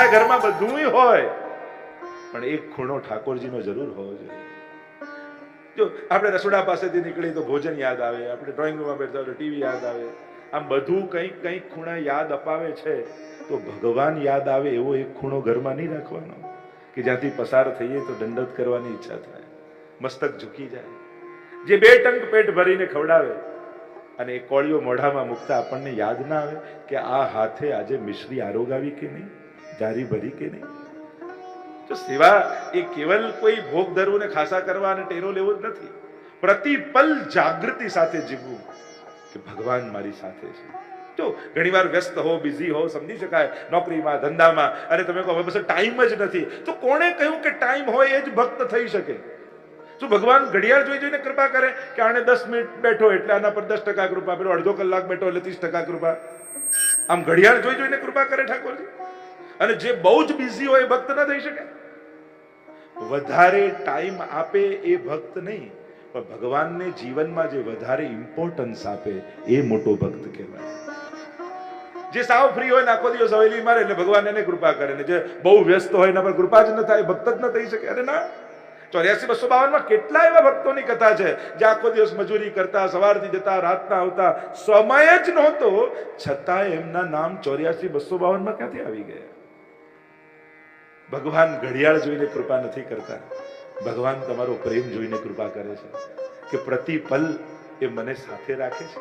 ભલાય ઘરમાં બધુંય હોય. પણ એક ખૂણો ઠાકોરજીનો જરૂર હોવો જોઈએ. જો આપણે રસોડા પાસેથી નીકળી તો ભોજન યાદ આવે, આપણે ડ્રોઈંગ રૂમમાં બેઠતા હોય ટીવી યાદ આવે. આમ બધું કંઈક કંઈક ખૂણા યાદ અપાવે છે, તો ભગવાન યાદ આવે એવો એક ખૂણો ઘરમાં નહીં રાખવાનો. કે જ્યાંથી પસાર થઈએ તો દંડત કરવાની ઈચ્છા થાય. મસ્તક ઝૂકી જાય. જે બે ટંક પેટ ભરીને ખવડાવે અને એ કોળીઓ મોઢામાં મૂકતા આપણને યાદ ના આવે કે આ હાથે આજે મિશ્રી આરોગાવી કે નહીં? જારી ભરી કે નહીં? તો સેવા એ કેવલ કોઈ ભોગ ધરવું ને ખાસા કરવા અને ટેરો લેવો જ નથી. પ્રતિપલ જાગૃતિ સાથે જીવવું કે ભગવાન મારી સાથે છે. જો ઘણીવાર વ્યસ્ત હો, બિઝી હો, સમજી શકાય, નોકરીમાં, ધંધામાં અને તમે કહો બસ ટાઈમ જ નથી. તો કોણે કહ્યું કે ટાઈમ હોય એ જ ભક્ત થઈ શકે? શું ભગવાન ઘડિયાળ જોઈ જોઈને કૃપા કરે કે આને દસ મિનિટ બેઠો એટલે આના પર દસ ટકા કૃપા, પેલો અડધો કલાક બેઠો એટલે ત્રીસ ટકા કૃપા. આમ ઘડિયાળ જોઈ જોઈને કૃપા કરે ઠાકોરજી? અને જે બહુ જ બિઝી હોય એ ભક્ત ન થઈ શકે. વધારે ટાઈમ આપે એ ભક્ત નહીં, પણ ભગવાનને જીવનમાં જે વધારે ઇમ્પોર્ટન્સ આપે એ મોટો ભક્ત કહેવાય. જે સાવ ફ્રી હોય આખો દિવસ હવેલી મારે એટલે ભગવાન એને કૃપા કરે ને. જે બહુ વ્યસ્ત હોય એના પર કૃપા જ ન થાય, ભક્ત જ ન થઈ શકે. અરે ના. ચોર્યાસી બસો બાવનમાં કેટલા એવા ભક્તોની કથા છે, જે આખો દિવસ મજૂરી કરતા, સવારથી જતા, રાતના આવતા, સમય જ નહોતો, છતાં એમના નામ ચોર્યાસી બસો બાવનમાં ક્યાંથી આવી ગયા? ભગવાન ઘડિયાળ જોઈને કૃપા નથી કરતા. ભગવાન તમારો પ્રેમ જોઈને કૃપા કરે છે. કે પ્રતિપલ એ મને સાથે રાખે છે.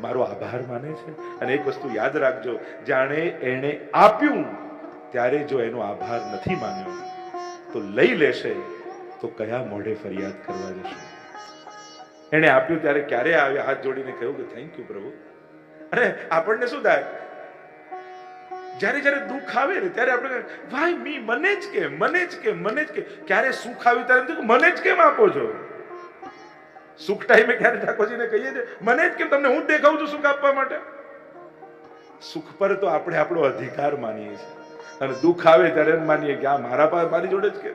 મારો આભાર માને છે. અને એક વસ્તુ યાદ રાખજો, જાણે એણે આપ્યું, ત્યારે જો એનો આભાર નથી માન્યો, તો લઈ લેશે, તો કયા મોઢે ફરિયાદ કરવા જશે? એણે આપ્યું ત્યારે ક્યારે આવ્યા? હાથ જોડીને કહ્યું કે થેન્ક યુ પ્રભુ. અને આપણને શું થાય? જ્યારે જ્યારે દુઃખ આવે ને ત્યારે આપણે ભાઈ, મી, મને જ કે, મને જ કે, મને જ કે. ક્યારે સુખ આવ્યું ત્યારે મને જ કેમ આપો છો? સુખ ટાઈમે ક્યારે ઠાકોરજીને કહીએ છે મને જ કેમ? તમને હું દેખાઉં છું સુખ આપવા માટે. સુખ પર તો આપણે આપણો અધિકાર માનીએ છીએ. અને દુઃખ આવે ત્યારે એમ માનીએ કે, આ મારા પાસે મારી જોડે જ કે.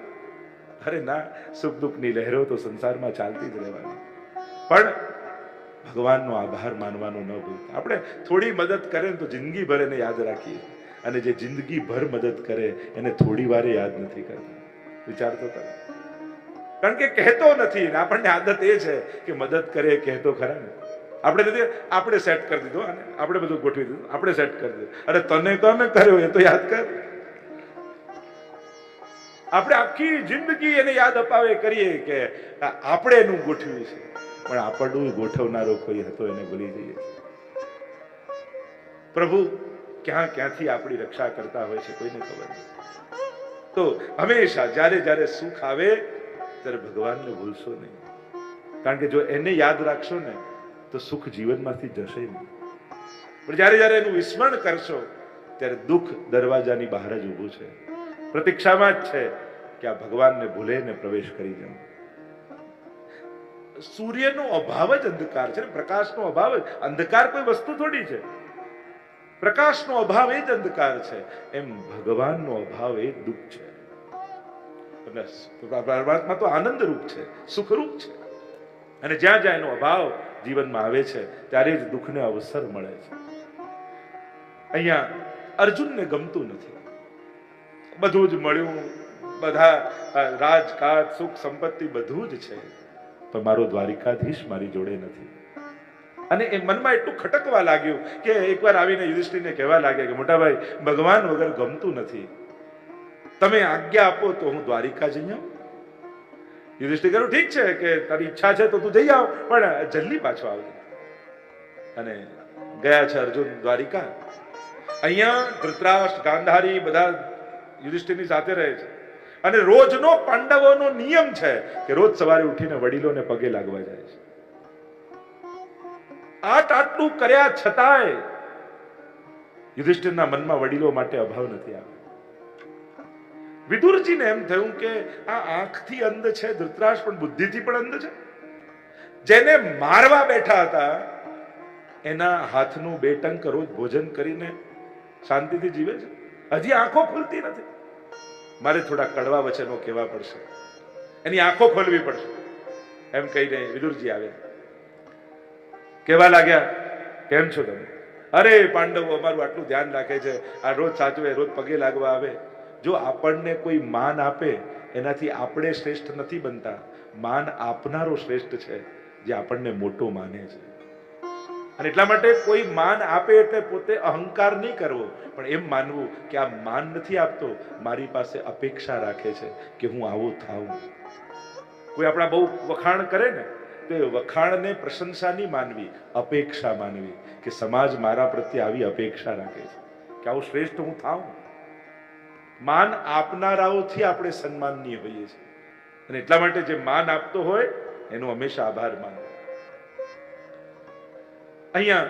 અરે ના, સુખ દુઃખની લહેરો તો સંસારમાં ચાલતી જ રહેવાની. પણ ભગવાનનો આભાર માનવાનો ન ભૂલતા. આપણે થોડી મદદ કરે તો જિંદગી ભર એને યાદ રાખીએ. અને જે જિંદગી ભર મદદ કરે, એને થોડી વારે યાદ નથી કરતા. વિચારતો કરો કારણ કે કહેતો નથી આપણને આદત એ છે કે મદદ કરે, કહેતો ખરા ને. આપણે નથી આપણે સેટ કરી દીધો અને આપણે બધું ગોઠવી દીધું. આપણે સેટ કરી દીધું. અરે તને તમે કર્યો એ તો યાદ કર. આપણે આખી જિંદગી એને યાદ અપાવે કરીએ કે આપણે એનું ગોઠવ્યું છે. પણ આપણું ગોઠવનારો કોઈ હતો એને ભૂલી જઈએ. પ્રભુ ક્યાં ક્યાંથી આપણી રક્ષા કરતા હોય છે કોઈને ખબર નથી તો હંમેશા જ્યારે જ્યારે સુખ આવે, ત્યારે ભગવાનને ભૂલશો નહીં. કારણ કે જો એને યાદ રાખશો ને, તો સુખ જીવનમાંથી જશે નહીં. પણ જ્યારે જ્યારે એનું વિસ્મરણ કરશો, ત્યારે દુઃખ દરવાજાની બહાર જ ઊભું છે. પ્રતીક્ષામાં જ છે કે આ ભગવાનને ભૂલે ને પ્રવેશ કરી જાઉં. સૂર્યનો અભાવ જ અંધકાર છે પ્રકાશનો અભાવ જ. અંધકાર કોઈ વસ્તુ થોડી છે. પ્રકાશનો અભાવ એ જ અંધકાર છે. એમ ભગવાનનો અભાવ એ દુઃખ છે. પરમાત્મા તો આનંદરૂપ છે, સુખરૂપ છે. અને જ્યાં જ્યાં એનો અભાવ જીવનમાં આવે છે, ત્યારે જ દુઃખને અવસર મળે છે. અહીંયા અર્જુનને ગમતું નથી. બધું જ મળ્યું, બધા રાજકાજ સુખ, સંપત્તિ બધું જ છે. પણ મારો દ્વારિકાધીશ મારી જોડે નથી. અને એ મનમાં એટલું ખટકવા લાગ્યું કે એકવાર આવીને યુધિષ્ઠિરને કહેવા લાગ્યા કે મોટાભાઈ, ભગવાન વગર ગમતું નથી. તમે આજ્ઞા આપો તો હું દ્વારિકા જઈ આવું. યુધિષ્ઠિર કહ્યું, ઠીક છે કે તારી ઈચ્છા છે તો તું જઈ આવ, પણ જલ્દી પાછો આવજે. અને ગયા છે અર્જુન દ્વારિકા. અહીંયા ધૃતરાષ્ટ્ર, ગાંધારી બધા યુધિષ્ઠિરની સાથે રહે છે. અને રોજનો પાંડવોનો નિયમ છે કે રોજ સવારે ઉઠીને વડીલોને પગે લાગવા જાય છે. આટ આટલું કર્યા છતાંય યુધિષ્ઠિરના મનમાં વડીલો માટે અભાવ નથી આવ્યો. વિદુરજીને એમ થયું કે આ આંખથી અંધ છે ધૃતરાજ પણ બુદ્ધિથી પણ અંધ છે. જેને મારવા બેઠા હતા, એના હાથનું બે ટંક રોજ ભોજન કરીને શાંતિથી જીવે છે. હજી આંખો ખુલતી નથી. મારે થોડા કડવા વચનો કહેવા પડશે. એની આંખો ખોલવી પડશે. એમ કહીને વિદુરજી આવ્યા. કહેવા લાગ્યા, કેમ છો તમે? અરે પાંડવો, અમારું આટલું ધ્યાન રાખે છે. આ રોજ સાચવે, રોજ પગે લાગવા આવે. જો આપણને કોઈ માન આપે, એનાથી આપણે શ્રેષ્ઠ નથી બનતા. માન આપનારો શ્રેષ્ઠ છે, જે આપણને મોટો માને છે. અને એટલા માટે કોઈ માન આપે એટલે પોતે અહંકાર નહીં કરવો, પણ એમ માનવું કે આ માન નથી આપતો, મારી પાસે અપેક્ષા રાખે છે કે હું આવો થાઉં. કોઈ આપણા બહુ વખાણ કરે ને તો વખાણને પ્રશંસા નહીં માનવી, અપેક્ષા માનવી કે સમાજ મારા પ્રત્યે આવી અપેક્ષા રાખે છે. કે આવું શ્રેષ્ઠ હું થાઉં? માન આપનારાઓથી આપણે સન્માનનીય હોઈએ છીએ. અને એટલા માટે જે માન આપતો હોય, એનો હંમેશા આભાર માનવો. અહીંયા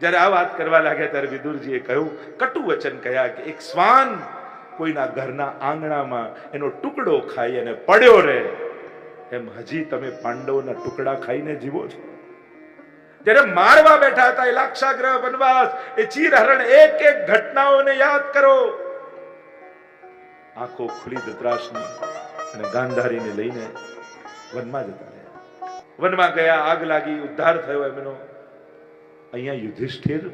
જ્યારે આ વાત કરવા લાગ્યા ત્યારે વિદુરજીએ કહ્યું કટુ વચન કહ્યા કે એક શ્વાન કોઈના ઘરના આંગણામાં એનો ટુકડો ખાઈ અને પડ્યો રહે. એમ હજી તમે પાંડવોના ટુકડા ખાઈને જીવો છો. જ્યારે મારવા બેઠા હતા એ લાક્ષાગ્રહ વનવાસ, એ ચીરહરણ એક એક ઘટનાઓને યાદ કરો. આંખો ખુલી ધૃતરાષ્ટ્રની અને ગાંધારીને લઈને વનમાં જતા રહ્યા. વનમાં ગયા, આગ લાગી, ઉદ્ધાર થયો એમનો. અહીંયા યુધિષ્ઠિર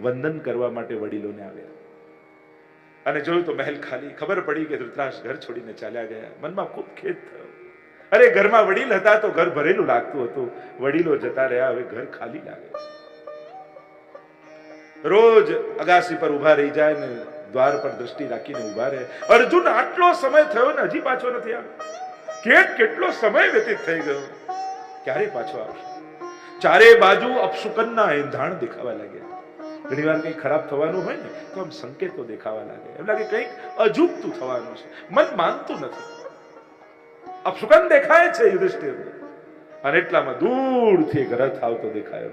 વંદન કરવા માટે વડીલોને આવ્યા. અને જોયું તો મહેલ ખાલી. ખબર પડી કે ધૃતરાશ ઘર છોડીને ચાલ્યા ગયા. મનમાં ખૂબ ખેદ થયો. અરે, ઘરમાં વડીલ હતા તો ઘર ભરેલું લાગતું હતું. વડીલો જતા રહ્યા, હવે ઘર ખાલી લાગે છે. રોજ અગાસી પર ઊભા રહી જાય ને દ્વાર પર દ્રષ્ટિ રાખીને ઊભા રહે. અર્જુન, આટલો સમય થયો ને હજી પાછો નથી આવ્યો. કેટ કેટલો સમય વ્યતીત થઈ ગયો. ક્યારે પાછો આવશે? ચારે બાજુ અપશુકનના એંધાણ દેખાવા લાગ્યા. ઘણી વાર કંઈક ખરાબ થવાનું હોય ને, તો આમ સંકેતો દેખાવા લાગે. એમ લાગે કંઈક અજુગતું થવાનું છે. મન માનતું નથી. અપશુકન દેખાય છે યુધિષ્ઠિર અને એટલામાં દૂરથી એક રથ આવતો દેખાયો.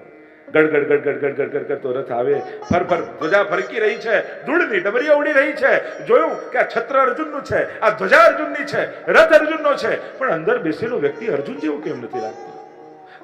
ગડગડ ગડગડ ગડગડ ગડ કરતો રથ આવે. ફર ફર ધ્વજા ફરકી રહી છે. ધૂળની ડબરીઓ ઉડી રહી છે. જોયું કે આ છત્ર અર્જુનનું છે. આ ધ્વજા અર્જુનની છે. રથ અર્જુનનો છે. પણ અંદર બેસેલો વ્યક્તિ અર્જુન જેવું કેમ નથી લાગતો?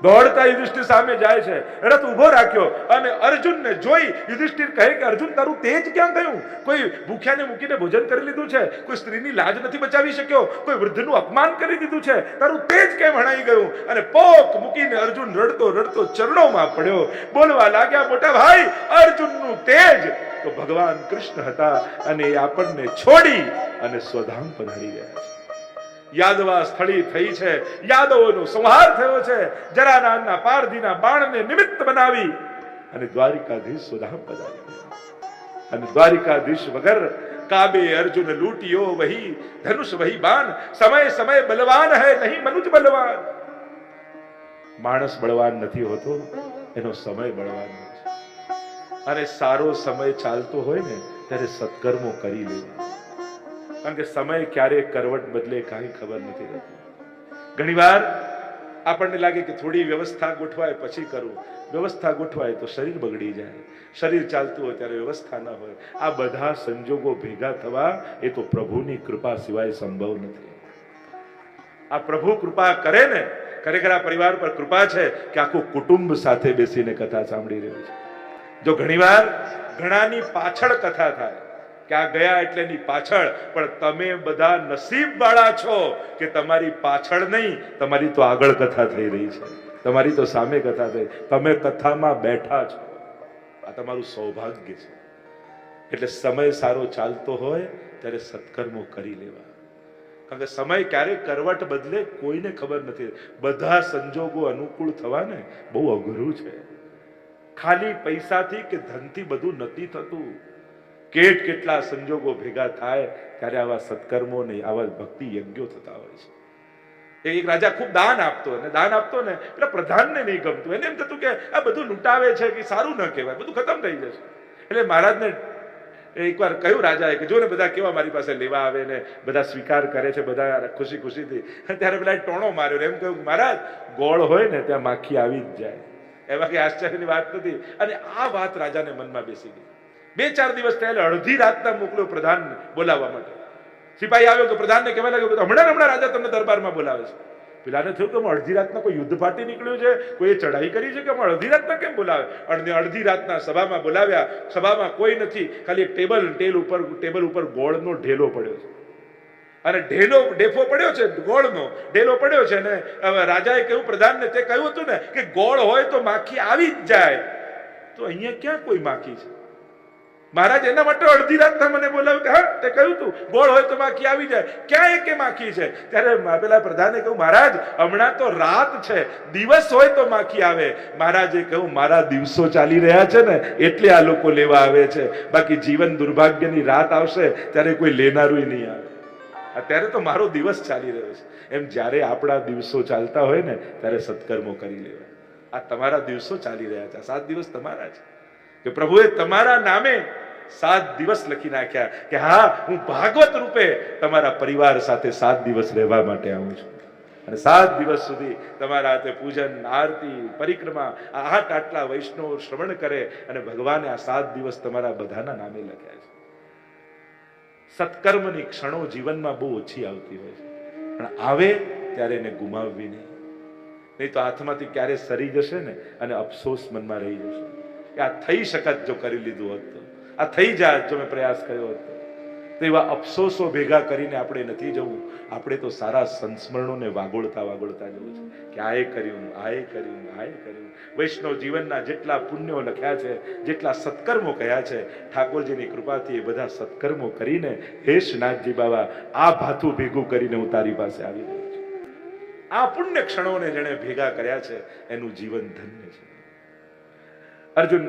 દોડતા યુધિષ્ઠિર સામે જાય છે. રથ ઊભો રાખ્યો અને અર્જુનને જોઈ યુધિષ્ઠિર કહે કે, અર્જુન, તારું તેજ ક્યાં ગયું કોઈ ભૂખ્યાને મૂકીને ભોજન કરી લીધું છે? કોઈ સ્ત્રીની લાજ નથી બચાવી શક્યો? કોઈ વૃદ્ધનું અપમાન કરી દીધું છે? તારું તેજ કેમ હણાઈ ગયું? અને પોક મૂકીને અર્જુન રડતો રડતો ચરણોમાં પડ્યો. બોલવા લાગ્યા, મોટા ભાઈ, અર્જુનનું તેજ તો ભગવાન કૃષ્ણ હતા અને એ આપણને છોડી અને સ્વધામ પધારી ગયા છે. યાદવા સ્થળી થઈ છે. યાદવોનો સંહાર થયો છે. જરાનાના પારધીના બાણને નિમિત્ત બનાવી અને દ્વારિકાધીશ સુધામ પધાર્યા અને દ્વારિકાધીશ વગર કાબે અર્જુન લૂટિયો વહી, ધનુષ વહી બાણ, સમય સમય બલવાન હે, નહીં મનુજ બલવાન. માણસ બળવાન નથી હોતો, એનો સમય બળવાન છે. અને સારો સમય ચાલતો હોય ને, ત્યારે સત્કર્મો કરી લેવા કારણ કે સમય ક્યારે કરવટ બદલે કાંઈ ખબર નથી રહેતી. ઘણીવાર આપણને લાગે કે થોડી વ્યવસ્થા ગોઠવાય, પછી કરવું વ્યવસ્થા ગોઠવાય તો શરીર બગડી જાય. શરીર ચાલતું હોય ત્યારે વ્યવસ્થા ન હોય. આ બધા સંજોગો ભેગા થવા એ તો પ્રભુની કૃપા સિવાય સંભવ નથી. આ પ્રભુ કૃપા કરે ને, ખરેખર આ પરિવાર પર કૃપા છે કે આખું કુટુંબ સાથે બેસીને કથા સાંભળી રહ્યું છે. જો ઘણીવાર ઘણાની પાછળ કથા થાય કે આ ગયા એટલે એની પાછળ. પણ તમે બધા નસીબ વાળા છો કે તમારી પાછળ નહીં, તમારી તો આગળ કથા થઈ રહી છે. તમારી તો સામે કથા થઈ. તમે કથામાં બેઠા છો. આ તમારું સૌભાગ્ય છે. એટલે સમય સારો ચાલતો હોય ત્યારે સત્કર્મો કરી લેવા. કારણ કે સમય ક્યારે કરવટ બદલે કોઈને ખબર નથી. બધા સંજોગો અનુકૂળ થવાને બહુ અઘરું છે. ખાલી પૈસાથી કે ધનથી બધું નથી થતું. કેટ કેટલા સંજોગો ભેગા થાય ત્યારે આવા સત્કર્મો ને આવા ભક્તિ યજ્ઞો થતા હોય છે. એક રાજા ખૂબ દાન આપતો અને દાન આપતો ને એટલે પ્રધાનને નહીં ગમતું. એને એમ થતું કે આ બધું લૂંટાવે છે કે સારું ન કહેવાય, બધું ખતમ થઈ જશે. એટલે મહારાજને એકવાર કહ્યું રાજાએ કે જો ને બધા કેવા મારી પાસે લેવા આવે ને બધા સ્વીકાર કરે છે, બધા ખુશી ખુશીથી. ત્યારે પેલા ટોણો માર્યો એમ કહ્યું મહારાજ, ગોળ હોય ને ત્યાં માખી આવી જ જાય. એમાં કઈ આશ્ચર્યની વાત નથી. અને આ વાત રાજાને મનમાં બેસી ગઈ. બે ચાર દિવસ થયા અડધી રાતના મોકલ્યો પ્રધાન બોલાવવા માટે. સિપાહી આવ્યો કે પ્રધાનને કહેવા લાગ્યો હમણાં હમણાં રાજા તમને દરબારમાં બોલાવે છે. પેલાને થયું કે અડધી રાતના કોઈ યુદ્ધ ફાટી નીકળ્યું છે? કોઈ ચઢાઈ કરી છે કે અડધી રાતના કેમ બોલાવે? અને અડધી રાતના સભામાં બોલાવ્યા. સભામાં કોઈ નથી. ખાલી એક ટેબલ ટેલ ઉપર, ટેબલ ઉપર ગોળનો ઢેલો પડ્યો છે. અને ઢેલો, ડેફો પડ્યો છે, ગોળનો ઢેલો પડ્યો છે ને રાજાએ કહ્યું, પ્રધાનને તે કહ્યું હતું ને કે ગોળ હોય તો માખી આવી જ જાય. તો અહીંયા ક્યાં કોઈ માખી છે? મહારાજ, એના માટે અડધી રાતના મને બોલાવ્યું કે હા, તે કહ્યું તું બોળ હોય તો માખી આવી જાય. ક્યાં એ કે માખી છે? ત્યારે પેલા પ્રધાને કહ્યું, મહારાજ, હમણાં તો રાત છે, દિવસ હોય તો માખી આવે. મહારાજે કહ્યું, મારા દિવસો ચાલી રહ્યા છે ને, એટલે આ લોકો લેવા આવે છે. બાકી જીવન દુર્ભાગ્યની રાત આવશે, ત્યારે કોઈ લેનારું નહીં આવે. અત્યારે તો મારો દિવસ ચાલી રહ્યો છે. એમ જ્યારે આપણા દિવસો ચાલતા હોય ને, ત્યારે સત્કર્મો કરી લેવા આ તમારા દિવસો ચાલી રહ્યા છે. સાત દિવસ તમારા છે. કે પ્રભુએ તમારા નામે સાત દિવસ લખી નાખ્યા કે હા, હું ભાગવત રૂપે તમારા પરિવાર સાથે સાત દિવસ રહેવા માટે આવું છું. અને સાત દિવસ સુધી તમારા હાથે પૂજન, આરતી, પરિક્રમા આઠ આટલા વૈષ્ણવ શ્રવણ કરે અને ભગવાને આ સાત દિવસ તમારા બધાના નામે લખ્યા છે. સત્કર્મની ક્ષણો જીવનમાં બહુ ઓછી આવતી હોય છે. પણ આવે ત્યારે એને ગુમાવવી નહીં. નહીં તો હાથમાંથી ક્યારે સરી જશે ને અને અફસોસ મનમાં રહી જશે. કે આ થઈ શકત જો કરી લીધું હોત તો. આ થઈ જાત જો મેં પ્રયાસ કર્યો હતો તો. એવા અફસોસો ભેગા કરીને આપણે નથી જવું. આપણે તો સારા સંસ્મરણોને વાગોળતા વાગોળતા જવું છે. કે આ એ કર્યું આ એ કર્યું આ એ કર્યું. વૈષ્ણવ જીવનના જેટલા પુણ્યો લખ્યા છે, જેટલા સત્કર્મો કહ્યા છે, ઠાકોરજીની કૃપાથી એ બધા સત્કર્મો કરીને હે શ્રીનાથજી બાબા આ ભાથું ભેગું કરીને હું તારી પાસે આવી રહ્યો છું. આ પુણ્ય ક્ષણોને જેણે ભેગા કર્યા છે, એનું જીવન ધન્ય છે. અર્જુન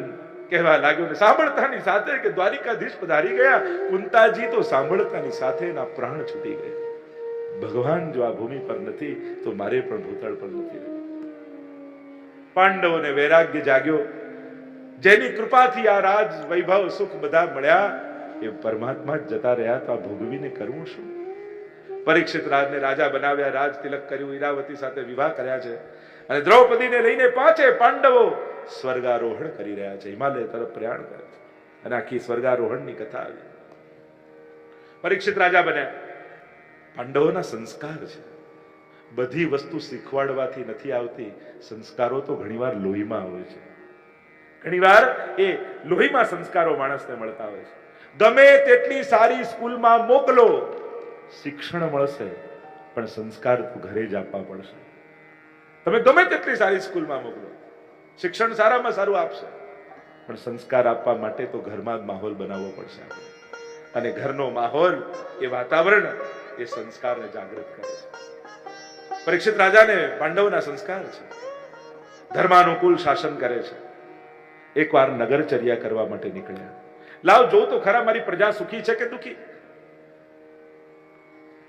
કહેવા લાગ્યો ને સાંભળતાની સાથે કે દ્વારિકાધીશ પધારી ગયા. કુંતાજી તો સાંભળતાની સાથે એના પ્રાણ છૂટી ગયા. ભગવાન જો આ ભૂમિ પર નથી, તો મારે પણ ભૂતળ પર નથી પાંડવોને વૈરાગ્ય જાગ્યો. જેની કૃપાથી આ રાજ, વૈભવ, સુખ બધા મળ્યા. એ પરમાત્મા જ જતા રહ્યા તો આ ભોગવીને કરવું શું? પરીક્ષિત રાજને રાજા બનાવ્યા, રાજ તિલક કર્યું, ઈરાવતી સાથે વિવાહ કર્યા છે. અને દ્રૌપદીને લઈને પાંચે પાંડવો સ્વર્ગારોહણ કરી રહ્યા છે. હિમાલય તરફ પ્રયાણ કરે છે. અને આખી સ્વર્ગારોહણની કથા આવી. પરીક્ષિત રાજા બન્યા. પાંડવોના સંસ્કાર છે. બધી વસ્તુ શીખવાડવાથી નથી આવતી. સંસ્કારો તો ઘણીવાર લોહીમાં હોય છે. ઘણીવાર એ લોહીમાં સંસ્કારો માણસને મળતા હોય છે. ગમે તેટલી સારી સ્કૂલમાં મોકલો, શિક્ષણ મળશે, પણ સંસ્કાર તો ઘરે જ આપવા પડશે. તમે ગમે તેટલી સારી સ્કૂલમાં મોકલો. શિક્ષણ સારામાં સારું આપશે. પણ સંસ્કાર આપવા માટે તો ઘરમાં જ માહોલ બનાવવો પડશે આપણે. અને ઘરનો માહોલ એ વાતાવરણ એ સંસ્કારને જાગૃત કરે છે. પરીક્ષિત રાજાને પાંડવના સંસ્કાર છે. ધર્માનુકૂળ શાસન કરે છે. એકવાર નગરચર્યા કરવા માટે નીકળ્યા. લાવ, જો તો ખરા મારી પ્રજા સુખી છે કે દુખી?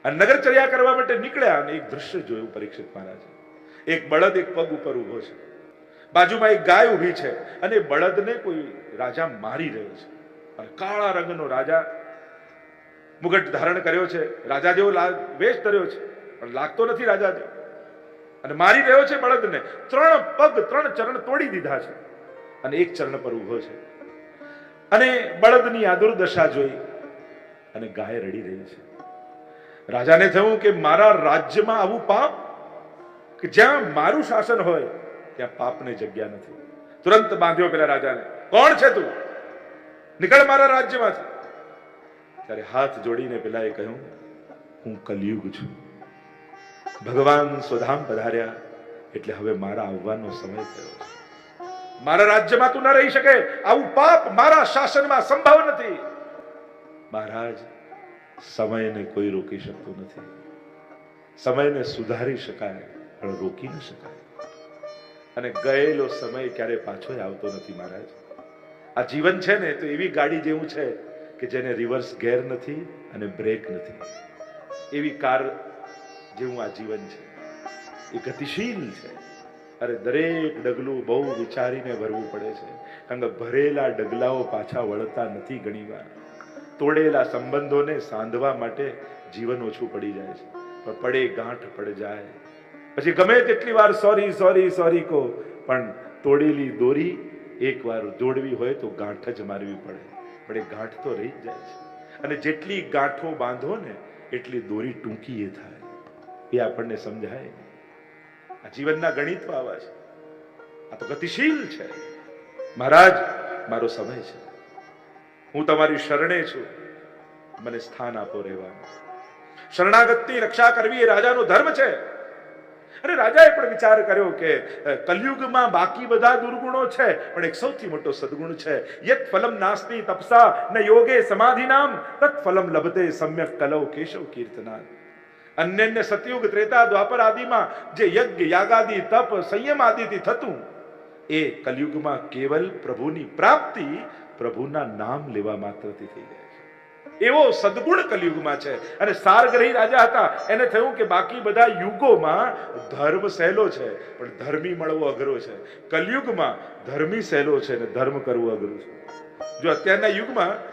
આ નગરચર્યા કરવા માટે નીકળ્યા અને એક દ્રશ્ય જોયું પરીક્ષિત મહારાજ. એક બળદ એક પગ ઉપર ઊભો છે. બાજુમાં એક ગાય ઊભી છે અને બળદને કોઈ રાજા મારી રહ્યો છે. અને કાળા રંગનો રાજા મુગટ ધારણ કર્યો છે. રાજા જેવો વેશ ધર્યો છે. પણ લાગતો નથી રાજા જેવો. અને મારી રહ્યો છે બળદને. ત્રણ પગ, ત્રણ ચરણ તોડી દીધા છે. અને એક ચરણ પર ઊભો છે. અને બળદની આ દુર્દશા જોઈ અને ગાય રડી રહી છે. રાજાને થયું કે મારા રાજ્યમાં આવું પાપ? કે જ્યાં મારું શાસન હોય ત્યાં પાપને જગ્યા નથી. તુરંત બાંધ્યો પેલા રાજાને. કોણ છે તું? નીકળ મારા રાજ્યમાંથી. ત્યારે હાથ જોડીને પેલા એ કહ્યું, હું કલયુગ છું. ભગવાન સ્વધામ પધાર્યા, એટલે હવે મારા આવવાનો સમય થયો મારા રાજ્યમાં તું ન રહી શકે. આવું પાપ મારા શાસનમાં સંભવ નથી. મહારાજ, સમયને કોઈ રોકી શકતું નથી. સમયને સુધારી શકાય, પણ રોકી ન શકાય. અને ગયેલો સમય ક્યારે પાછો આવતો નથી, મહારાજ? આ જીવન છે ને, તો એવી ગાડી જેવું છે કે જેને રિવર્સ ગેર નથી અને બ્રેક નથી. એવી કાર જેવું આ જીવન છે. એ ગતિશીલ છે. અરે દરેક ડગલું બહુ વિચારીને ભરવું પડે છે. કારણ કે ભરેલા ડગલાઓ પાછા વળતા નથી ઘણીવાર. તોડેલા સંબંધોને સાંધવા માટે જીવન ઓછું પડી જાય છે. પણ પડે ગાંઠ પડ જાય. પછી ગમે તેટલી વાર સોરી સોરી સોરી કહો, પણ તોડેલી દોરી એકવાર જોડવી હોય તો ગાંઠ જ મારવી પડે. પણ એ ગાંઠ તો રહી જ જાય છે. અને જેટલી ગાંઠો બાંધો ને, એટલી દોરી ટૂંકી એ થાય. એ આપણને સમજાય. આ જીવનના ગણિત આવા છે. આ તો ગતિશીલ છે. મહારાજ, મારો સમય છે. હું તમારી શરણે છું. મને સ્થાન આપો રહેવાનું. શરણાગતની રક્ષા કરવી એ રાજાનો ધર્મ છે. અને રાજાએ પણ વિચાર કર્યો કે કલયુગમાં બાકી બધા દુર્ગુણો છે, પણ એક સૌથી મોટો સદગુણ છે. યત ફલમ નાસ્તિ તપસા ન યોગે સમાધિનામ, તત ફલમ લભતે સમ્યક કલવ કેશવ કીર્તના અન્ય અન્ય સતયુગ ત્રેતા દ્વાપર આદિમાં જે યજ્ઞ, યાગાદિ, તપ, સંયમ આદિથી થતું, એ કલયુગમાં કેવલ પ્રભુની પ્રાપ્તિ પ્રભુના નામ લેવા માત્રથી થઈ જાય. એવો સદગુણ કલયુગમાં છે. અને સારગ્રહી રાજા હતા. એને થયું કે બાકી બધા યુગોમાં ધર્મ સહેલો છે, પણ ધર્મી મળવો અઘરો છે. કલયુગમાં ધર્મી સહેલો છે અને ધર્મ કરવું અઘરું છે. જો અત્યારના યુગમાં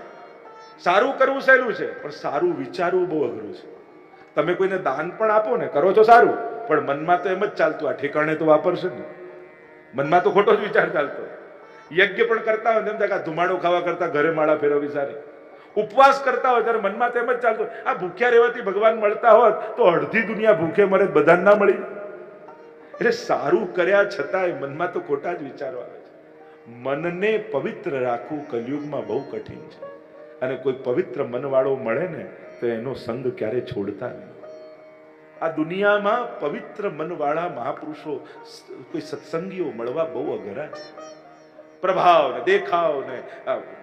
સારું કરવું સહેલું છે, પણ સારું વિચારવું બહુ અઘરું છે. તમે કોઈને દાન પણ આપો ને, કરો છો સારું, પણ મનમાં તો એમ જ ચાલતું, આ ઠેકાણે તો વાપરશે ને મનમાં તો ખોટો જ વિચાર ચાલતો. યજ્ઞ પણ કરતા હોય ને, એમ કે ધુમાડો ખાવા કરતા ઘરે માળા ફેરવવી સારી. ઉપવાસ કરતા હોય, ત્યારે મનમાં તેમ જ ચાલતું આ ભૂખ્યા રહેવાથી ભગવાન મળતા હોત, તો અડધી દુનિયા ભૂખે મરે બધાને ના મળી. એટલે સારું કર્યા છતાંય મનમાં તો ખોટા જ વિચારો આવે છે. મનને પવિત્ર રાખવું કલયુગમાં બહુ કઠિન છે. અને કોઈ પવિત્ર મનવાળો મળે ને, તો એનો સંગ ક્યારે છોડતા નહીં. આ દુનિયામાં પવિત્ર મનવાળા મહાપુરુષો કોઈ સત્સંગીઓ મળવા બહુ અઘરા છે. પ્રભાવ ને દેખાવ ને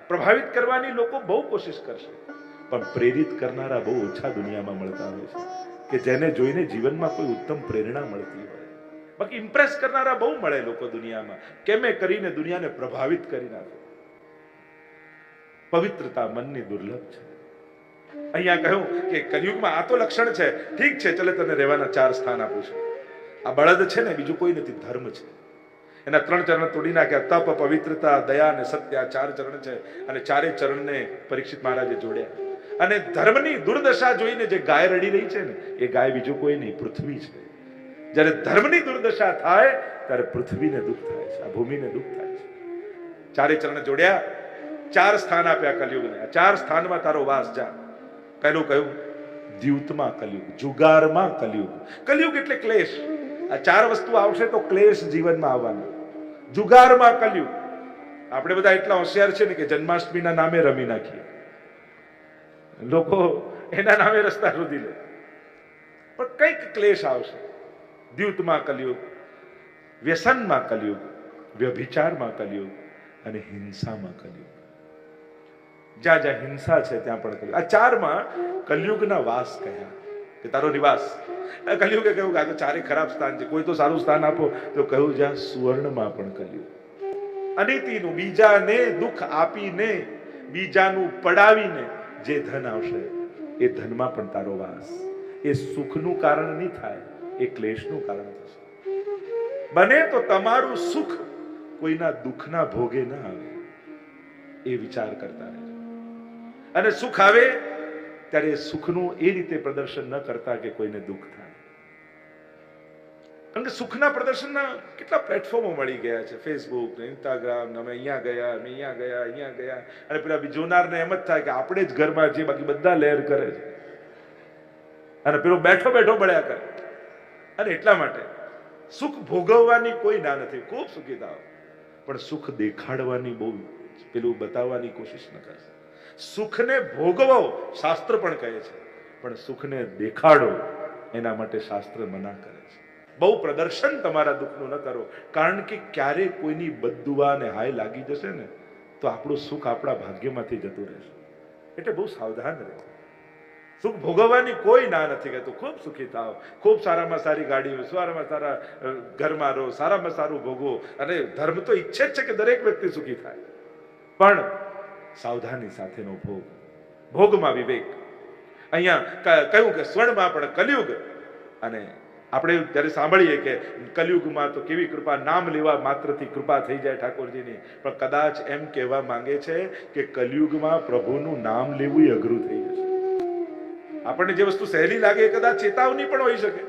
પ્રભાવિત કરવાની લોકો બહુ કોશિશ કરશે. પણ પ્રેરિત કરનારા બહુ ઓછા દુનિયામાં મળતા હોય છે, કે જેને જોઈને જીવનમાં કોઈ ઉત્તમ પ્રેરણા મળતી હોય. બાકી ઇમ્પ્રેસ કરનારા બહુ મળે લોકો દુનિયામાં. કેમે કરીને દુનિયાને પ્રભાવિત કરી નાખે. પવિત્રતા મનની દુર્લભ છે. અહીંયા કહ્યું કે કલયુગમાં આ તો લક્ષણ છે. ઠીક છે, ચલે તને રહેવાના ચાર સ્થાન આપું છું. આ બળદ છે ને, બીજું કોઈ નથી, ધર્મ છે. એના ત્રણ ચરણ તોડી નાખ્યા. તપ, પવિત્રતા, દયા અને સત્ય. આ ચાર ચરણ છે અને ચારે ચરણને પરીક્ષિત મહારાજે જોડ્યા. અને ધર્મની દુર્દશા જોઈને જે ગાય રડી રહી છે ને, એ ગાય બીજું કોઈ નહીં, પૃથ્વી છે. જ્યારે ધર્મની દુર્દશા થાય, ત્યારે પૃથ્વીને દુઃખ થાય છે. આ ભૂમિને દુઃખ થાય છે. ચારે ચરણ જોડ્યા. ચાર સ્થાન આપ્યા કલયુગને. આ ચાર સ્થાનમાં તારો વાસ જા. પહેલું કહ્યું, દ્યુતમાં કલયુગ, જુગારમાં કલયુગ. કલયુગ એટલે ક્લેશ. આ ચાર વસ્તુ આવશે તો ક્લેશ જીવનમાં આવવાના. જુગારમાં કલ્યું. આપણે બધા એટલા હોશિયાર છે ને કે જન્માષ્ટમીના નામે રમી નાખીએ. લોકો એના નામે રસ્તા શોધી લે. પણ કંઈક ક્લેશ આવશે. દ્યુતમાં કલયુગ વ્યસનમાં કલયુગ વ્યભિચારમાં કલયુગ અને હિંસામાં કલયુગ જ્યાં જ્યાં હિંસા છે ત્યાં પણ કલયુગ આ ચારમાં કલયુગના વાસ કયા કે તારો નિવાસ કલયુગે કહ્યું કે આ તો ચારે ખરાબ સ્થાન છે. કોઈ તો સારું સ્થાન આપો. તો કહ્યું જ્યાં સુવર્ણમાં પણ કલયુગ અનિતિનું બીજાને દુઃખ આપીને, બીજાનું પડાવીને જે ધન આવશે, એ ધનમાં પણ તારો વાસ. એ સુખનું કારણ નહીં થાય, એ ક્લેશનું કારણ થશે. બને તો તમારું સુખ કોઈના દુઃખના ભોગે ના આવે. એ વિચાર કરતા રહેજો. અને સુખ આવે ત્યારે સુખનું એ રીતે પ્રદર્શન ન કરતા કે કોઈને દુઃખ થાય. કારણ કે સુખના પ્રદર્શનના કેટલા પ્લેટફોર્મો મળી ગયા છે. ફેસબુક ને ઇન્સ્ટાગ્રામ ને અમે અહીંયા ગયા, અમે અહીંયા ગયા અહીંયા ગયા. અને પેલા જોનારને એમ જ થાય કે આપણે જ ઘરમાં છીએ બાકી બધા લહેર કરે છે. અને પેલો બેઠો બેઠો બળ્યા કરે. અને એટલા માટે સુખ ભોગવવાની કોઈ ના નથી. ખૂબ સુખી થાવ પણ સુખ દેખાડવાની બહુ પેલું બતાવવાની કોશિશ ન કરે સુખને ભોગવો, શાસ્ત્ર પણ કહે છે. પણ સુખને દેખાડો, એના માટે શાસ્ત્ર મના કરે છે. બહુ પ્રદર્શન તમારા દુઃખનું ન કરો. કારણ કે ક્યારે કોઈની બદુઆને હાય લાગી જશે ને, તો આપણું સુખ આપણા ભાગ્યમાંથી જતું રહેશે. એટલે બહુ સાવધાન રહે સુખ ભોગવવાની કોઈ ના નથી કહેતું. ખૂબ સુખી થાવ ખૂબ સારામાં સારી ગાડી સારામાં સારા ઘરમાં રહો, સારામાં સારું ભોગવો. અને ધર્મ તો ઈચ્છે જ છે કે દરેક વ્યક્તિ સુખી થાય. પણ સાવધાની સાથેનો ભોગ. ભોગમાં વિવેક. અહીંયા કહ્યું કે સ્વર્ણમાં પણ કલયુગ. અને આપણે ત્યારે સાંભળીએ કે કલયુગમાં તો કેવી કૃપા, નામ લેવા માત્રથી કૃપા થઈ જાય ઠાકોરજીની. પણ કદાચ એમ કહેવા માંગે છે કે કલયુગમાં પ્રભુનું નામ લેવું અઘરું થઈ જશે. આપણને જે વસ્તુ સહેલી લાગે એ કદાચ ચેતાવની પણ હોઈ શકે.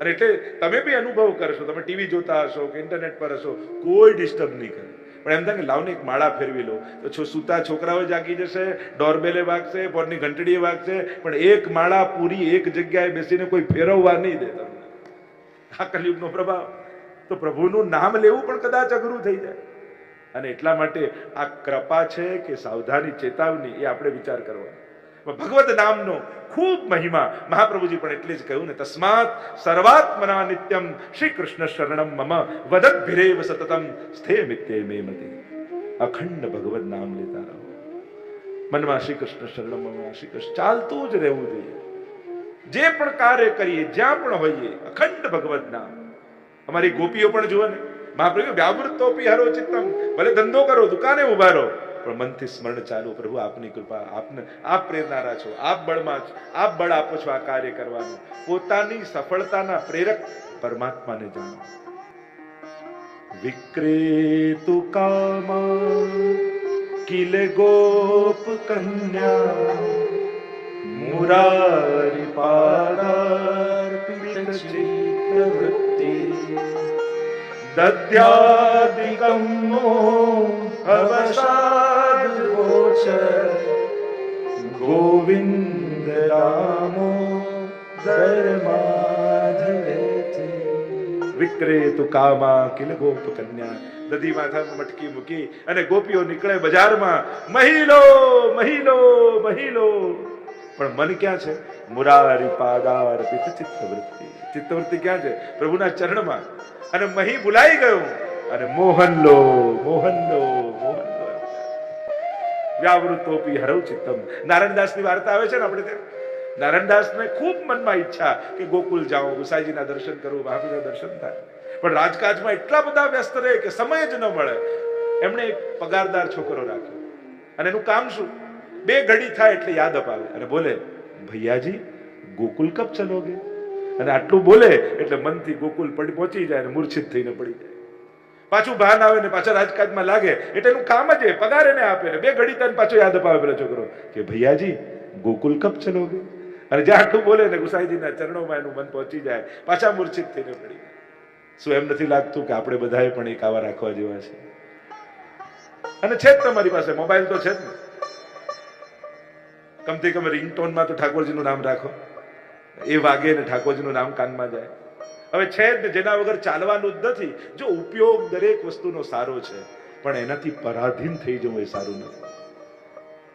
અને એટલે તમે બી અનુભવ કરશો, તમે ટીવી જોતા હશો કે ઇન્ટરનેટ પર હશો, કોઈ ડિસ્ટર્બ નહીં કરે. પણ એમ થાય કે લાવને એક માળા ફેરવી લો. તો છો સૂતા છોકરાઓ જાગી જશે, ડોરબેલે વાગશે, ફોનની ઘંટડીએ વાગશે, પણ એક માળા પૂરી એક જગ્યાએ બેસીને કોઈ ફેરવવા નહીં દે તમને. આ કલયુગનો પ્રભાવ. તો પ્રભુનું નામ લેવું પણ કદાચ અઘરું થઈ જાય. અને એટલા માટે આ કૃપા છે કે સાવધાની, ચેતવણી એ આપણે વિચાર કરવાનો. ભગવદ નામનો ખૂબ મહિમા મહાપ્રભુજી પણ એટલે જ કહ્યું ને, તસ્માત સર્વાત્મના નિત્યમ શ્રી કૃષ્ણ શરણમ મમ વદભિરેવ સતતમ સ્થે મિત્ય મે મતિ. અખંડ ભગવદ નામ લેતા રહો. મનમાં શ્રી કૃષ્ણ શરણમ મમ શ્રી કૃષ્ણ ચાલતું જ રહેવું જોઈએ. જે પણ કાર્ય કરીએ, જ્યાં પણ હોઈએ, અખંડ ભગવત નામ. અમારી ગોપીઓ પણ જુઓ ને મહાપ્રભુ વ્યાવૃત્તોપી હરો ચિત્તમ. ભલે ધંધો કરો, દુકાને ઊભા રહો પણ મનથી સ્મરણ ચાલુ, પ્રભુ, આપની કૃપા, આપને, આપ પ્રેરનારા છો, આપ બળમાં આપ બળ આપો છો આ કાર્ય કરવાનું. પોતાની સફળતાના પ્રેરક પરમાત્માને જાણો. વિક્રેતુ કામા, કિલ ગોપ કન્યા, મુરારી પાદાર્પિત ચિત્તવૃત્તિ દદ્યાદિકમો અવસાદ ગોવિંદ રામો ધર્માધવેતિ વિક્રેતુ કામા કિલ ગોપ કન્યા દધી માથામાં મટકી મૂકી અને ગોપીઓ નીકળે બજારમાં મહિલો મહિલો મહિલો પણ મન ક્યાં છે મુરારી પાદાર પિત ચિત્તવૃત્તિ ચિત્તવૃત્તિ ક્યાં છે? પ્રભુના ચરણમાં. અને મહી ભૂલાઈ ગયું અને મોહન લો મોહન લો મોહન લો વ્યાવૃતોપી હરવ ચિત્તમ. નારાયણદાસની વાર્તા આવે છે ને આપણે ત્યાં? નારાયણદાસને ખૂબ મનમાં ઈચ્છા કે ગોકુલ જાઉં ગુસાઈજીના દર્શન કરું મહાવીરના દર્શન થાય. પણ રાજકાજમાં એટલા બધા વ્યસ્ત રહે કે સમય જ ન મળે. એમણે એક પગારદાર છોકરો રાખ્યો. અને એનું કામ શું? બે ઘડી થાય એટલે યાદ અપાવે. અને બોલે, ભૈયાજી, ગોકુલ કબ ચલોગે? અને આટલું બોલે એટલે મનથી ગોકુલ પડી પહોંચી જાય અને મૂર્છિત થઈને પડી જાય. પાછું ભાન આવે ને પાછા રાજકાજમાં લાગે એટલે એનું કામ જ એ, પગાર એને આપે ને બે ઘડી તને પાછો યાદ અપાવે પેલો છોકરો કે ભૈયાજી, ગોકુલ કબ ચલોગે અને જ્યાં આટલું બોલે ને ગુસાઈજીના ચરણોમાં એનું મન પહોંચી જાય, પાછા મૂર્છિત થઈને પડી જાય. શું એમ નથી લાગતું કે આપણે બધાએ પણ એક આવા રાખવા જેવા છે? અને છે જ તમારી પાસે, મોબાઈલ તો છે જ ને. કમથી કમ રિંગટોનમાં તો ઠાકોરજીનું નામ રાખો. એ વાગે ને ઠાકોરજીનું નામ કાનમાં જાય. હવે છે જ જેના વગર ચાલવાનું જ નથી. જો ઉપયોગ દરેક વસ્તુનો સારો છે, પણ એનાથી પરાધીન થઈ જવું એ સારું નથી.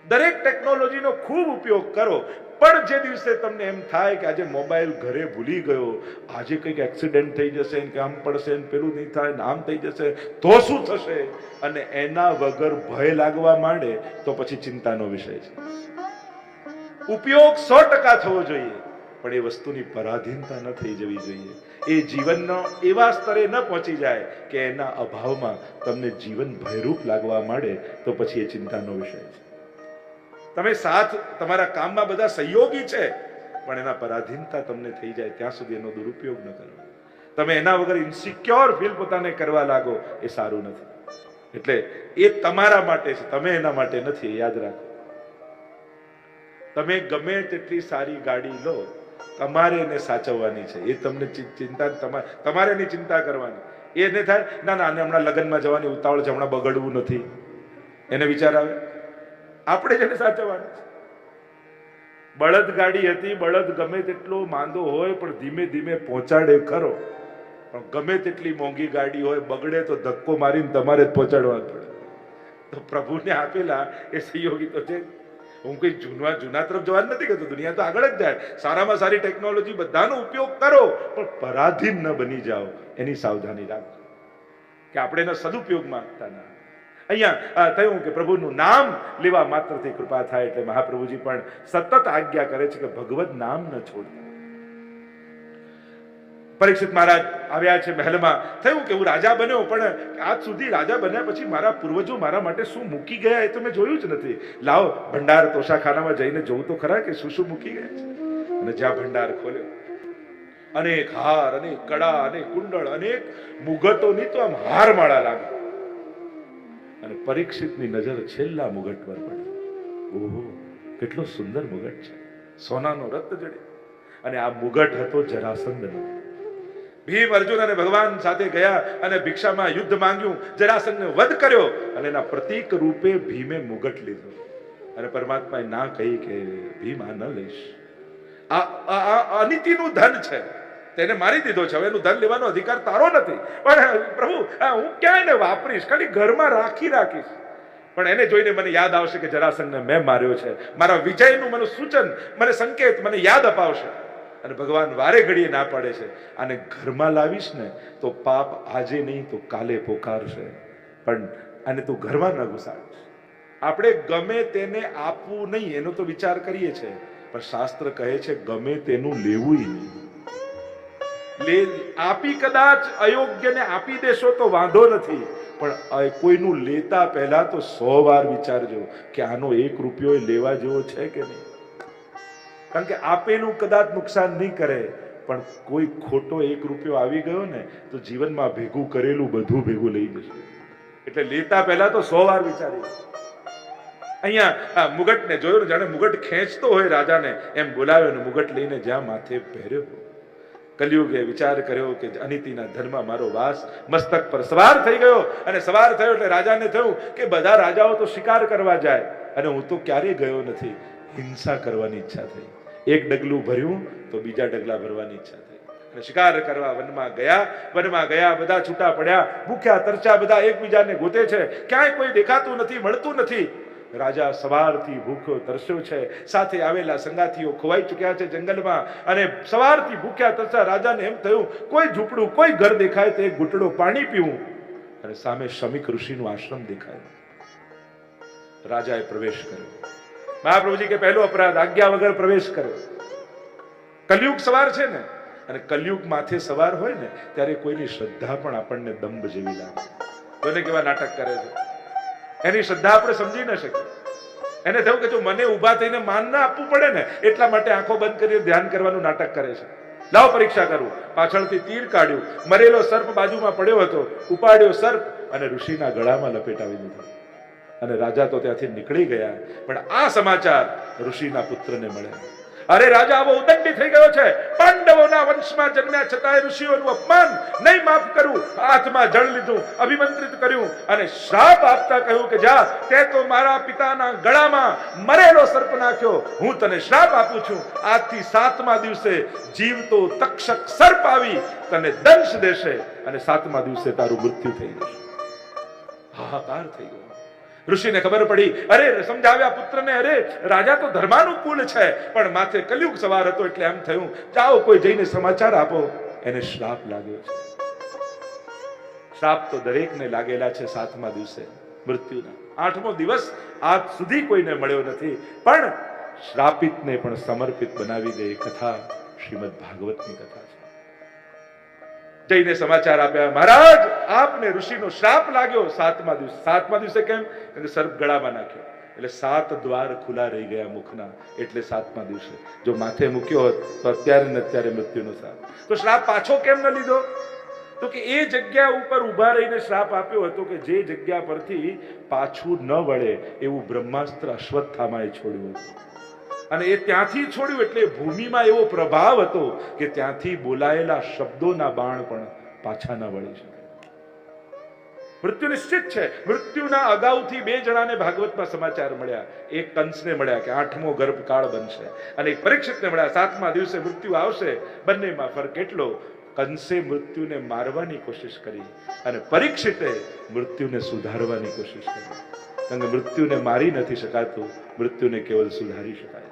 દરેક ટેકનોલોજીનો ખૂબ ઉપયોગ કરો, પણ જે દિવસે તમને એમ થાય કે આજે મોબાઈલ ઘરે ભૂલી ગયો, આજે કંઈક એક્સિડન્ટ થઈ જશે કે આમ પડશે પેલું નહીં થાય ને આમ થઈ જશે, તો શું થશે? અને એના વગર ભય લાગવા માંડે તો પછી ચિંતાનો વિષય છે. ઉપયોગ સો ટકા થવો જોઈએ. પણ એ વસ્તુની પરાધીનતા ન થઈ જવી જોઈએ. એ જીવનનો એવા સ્તરે ન પહોંચી જાય કે એના અભાવમાં તમને જીવન ભયરૂપ લાગવા માંડે તો પછી એ ચિંતાનો વિષય છે. તમે સાથ તમારા કામમાં બધા સહયોગી છે, પણ એના પરાધીનતા તમને થઈ જાય ત્યાં સુધી એનો દુરુપયોગ ન કરો તમે એના વગર ઇન્સિક્યોર ફીલ પોતાને કરવા લાગો એ સારું નથી. એટલે એ તમારા માટે છે, તમે એના માટે નથી યાદ રાખો. તમે ગમે તેટલી સારી ગાડી લો તમારે એને સાચવવાની છે. એ તમને ચિંતા તમારે એની ચિંતા કરવાની. એને થાય, ના ના, આને હમણાં લગ્નમાં જવાની ઉતાવળ છે, હમણાં બગડવું નથી. એને વિચાર આવે? આપણે જ એને સાચવવાનું છે. બળદ ગાડી હતી, બળદ ગમે તેટલો માંદો હોય, પણ ધીમે ધીમે પહોંચાડે ખરો. પણ ગમે તેટલી મોંઘી ગાડી હોય, બગડે તો ધક્કો મારીને તમારે જ પહોંચાડવા પડે. તો પ્રભુને આપેલા એ સહયોગી તો છે. હું કઈ જૂના જૂના તરફ જવા નથી કહેતો દુનિયા તો આગળ જ જાય. સારામાં સારી ટેકનોલોજી બધાનો ઉપયોગ કરો, પણ પરાધીન ન બની જાઓ. એની સાવધાની રાખજો. કે આપણે એના સદુપયોગમાં આપતા ના. અહીંયા થયું કે પ્રભુનું નામ લેવા માત્રથી કૃપા થાય એટલે મહાપ્રભુજી પણ સતત આજ્ઞા કરે છે કે ભગવત નામ ન છોડતા. પરીક્ષિત મહારાજ આવ્યા છે મહેલમાં. થયું કે હું રાજા બન્યો, પણ આજ સુધી રાજા બન્યા પછી મારા પૂર્વજો મારા માટે શું મૂકી ગયા એ તો મેં જોયું જ નથી. લાવો, ભંડાર તોશાખાનામાં જઈને જોઉં તો ખરા કે શું શું મૂકી ગયા છે? અને જ્યાં ભંડાર ખોલ્યો, અનેક હાર, અનેક કડા અનેક કુંડળ, અનેક મુગટોની તો આમ હાર માળા લાગે. અને પરીક્ષિતની નજર છેલ્લા મુગટ પર પડી. ઓહો, કેટલો સુંદર મુગટ છે. સોનાનો રત્ન જડે અને આ મુગટ હતો જરાસંધનો. ભીમ અર્જુન અને ભગવાન સાથે ગયા અને ભિક્ષામાં યુદ્ધ માંગ્યું. જરાસંઘને વધ કર્યો અને એના પ્રતીક રૂપે ભીમે મુગટ લીધો. અને પરમાત્માએ ના કહી કે, ભીમ, આ ન લઈશ. આ અનિતિનું ધન છે. તેને મારી દીધો છે. હવે એનું ધન લેવાનો અધિકાર તારો નથી. પણ, પ્રભુ હું ક્યાં એને વાપરીશ? ખાલી ઘરમાં રાખી રાખીશ. પણ એને જોઈને મને યાદ આવશે કે જરાસંઘને મેં માર્યો છે. મારા વિજયનું મને સૂચન, મને સંકેત, મને યાદ અપાવશે. અને ભગવાન વારે ઘડીએ ના પાડે છે. અને ઘરમાં લાવીશ ને તો પાપ આજે નહીં તો કાલે પોકારશે. પણ આને તું ઘરમાં ન ઘુસાડીશ. આપણે ગમે તેને આપવું નહીં, એનો તો વિચાર કરીએ છીએ. પણ શાસ્ત્ર કહે છે, ગમે તેનું લેવું નહીં. લે, આપી કદાચ અયોગ્યને આપી દેશો તો વાંધો નથી. પણ કોઈનું લેતા પહેલા તો સો વાર વિચારજો કે આનો એક રૂપિયો લેવા જેવો છે કે નહીં. કારણ કે આપેલું કદાચ નુકસાન નહીં કરે, પણ કોઈ ખોટો એક રૂપિયો આવી ગયો ને, તો જીવનમાં ભેગું કરેલું બધું ભેગું લઈ જશે. એટલે લેતા પહેલા તો સો વાર વિચારી અહીંયા મુગટને જોયું જાણે મુગટ ખેંચતો હોય રાજાને, એમ બોલાવ્યો ને, મુગટ લઈને જ્યાં માથે પહેર્યો. કલયુગે વિચાર કર્યો કે અનિતિના ધનમાં મારો વાસ મસ્તક પર સવાર થઈ ગયો, અને સવાર થયો એટલે રાજાને થયું કે બધા રાજાઓ તો શિકાર કરવા જાય, અને હું તો ક્યારેય ગયો નથી. હિંસા કરવાની ઈચ્છા થઈ. એક ડગલું ભર્યું તો બીજા ડગલા ભરવાની ઈચ્છા થઈ. અને શિકાર કરવા વનમાં ગયા વનમાં ગયા, બધા છૂટા પડ્યા, ભૂખ્યા તરચા બધા એકબીજાને ગોતે છે. ક્યાંય કોઈ દેખાતું નથી, મળતું નથી. રાજા સવારથી ભૂખ્યો તરસ્યો છે. સાથે આવેલા સંગાથીઓ ખોવાઈ ચૂક્યા છે જંગલમાં. અને સવારથી ભૂખ્યા, તરસ્યા રાજાને એમ થયું, કોઈ ઝૂંપડું, કોઈ ઘર દેખાય તો એક ઘૂંટડો પાણી પીવું. અને સામે શમિક ઋષિનું આશ્રમ દેખાય. રાજાએ પ્રવેશ કર્યો. મહાપ્રભુજી કે પહેલો અપરાધ, આજ્ઞા વગર પ્રવેશ કરે કલયુગ સવાર છે ને, અને કલયુગ માથે સવાર હોય ને, ત્યારે કોઈની શ્રદ્ધા પણ આપણને દંભ જેવી લાગે. કોને કેવા નાટક કરે છે? એની શ્રદ્ધા આપણે સમજી ન શકીએ. એને થયું કે જો મને ઊભા થઈને માન ના આપવું પડે ને, એટલા માટે આંખો બંધ કરીને ધ્યાન કરવાનું નાટક કરે છે. લાવ પરીક્ષા કરું. પાછળથી તીર કાઢ્યું. મરેલો સર્પ બાજુમાં પડ્યો હતો. ઉપાડ્યો સર્પ અને ઋષિના ગળામાં લપેટાવી દીધો અને રાજા તો ત્યાંથી નીકળી ગયા. પણ આ સમાચાર ઋષિના પુત્રને મળ્યા અરે રાજા, આવો ઉદંડી થઈ ગયો છે. પાંડવોના વંશમાં જન્મ્યા છતાંય ઋષિઓનું અપમાન નહીં માફ કરું. હાથમાં જળ લીધું, અભિમંત્રિત કર્યું અને શ્રાપ આપતા કહ્યું કે જા, તે તો મારા પિતાના ગળામાં મરેલો સર્પ નાખ્યો. હું તને શ્રાપ આપું છું. આજથી સાતમા દિવસે જીવતો તક્ષક સર્પ આવી તને દંશ દેશે અને સાતમા દિવસે તારું મૃત્યુ થઈ જશે. હાહાકાર થઈ ગયો. ઋષિને ખબર પડી, અરે સમજાવ્યા પુત્રને, અરે રાજા તો ધર્માનુકૂળ છે, પણ માથે કલયુગ સવાર હતો એટલે એમ થયું, જાઓ કોઈ જઈને સમાચાર આપો. એને શ્રાપ લાગ્યો છે. શ્રાપ તો દરેકને લાગેલા છે સાતમા દિવસે, મૃત્યુના. આઠમો દિવસ આજ સુધી કોઈને મળ્યો નથી, પણ શ્રાપિતને પણ સમર્પિત બનાવી દે કથા શ્રીમદ ભાગવતની કથા. જઈને સમાચાર આપ્યા. મહારાજ, આપને ઋષિનો શ્રાપ લાગ્યો. સાતમા દિવસે સાતમા દિવસે કેમ? કે સર્પ ગળામાં નાખ્યો. એટલે સાત દ્વાર ખુલ્લા રહી ગયા મુખના. એટલે સાતમા દિવસે. જો માથે મૂક્યો હોત, તો અત્યારે ને અત્યારે મૃત્યુનો શ્રાપ તો શ્રાપ પાછો કેમ ન લીધો? તો કે એ જગ્યા ઉપર ઊભા રહીને શ્રાપ આપ્યો હતો કે જે જગ્યા પરથી પાછું ન વળે એવું બ્રહ્માસ્ત્ર અશ્વત્થામાએ છોડ્યું હતું. અને એ ત્યાંથી છોડ્યું એટલે ભૂમિમાં એવો પ્રભાવ હતો કે ત્યાંથી બોલાયેલા શબ્દોના બાણ પણ પાછા ન વળી શકે. મૃત્યુ નિશ્ચિત છે. મૃત્યુના અગાઉથી બે જણાને ભાગવતમાં સમાચાર મળ્યા. એક કંસને મળ્યા કે આઠમો ગર્ભકાળ બનશે અને એક પરીક્ષિતને મળ્યા. સાતમા દિવસે મૃત્યુ આવશે. બંનેમાં ફરક એટલો, કંસે મૃત્યુને મારવાની કોશિશ કરી અને પરીક્ષિતે મૃત્યુને સુધારવાની કોશિશ કરી. કારણ કે મૃત્યુને મારી નથી શકાતું, મૃત્યુને કેવલ સુધારી શકાય.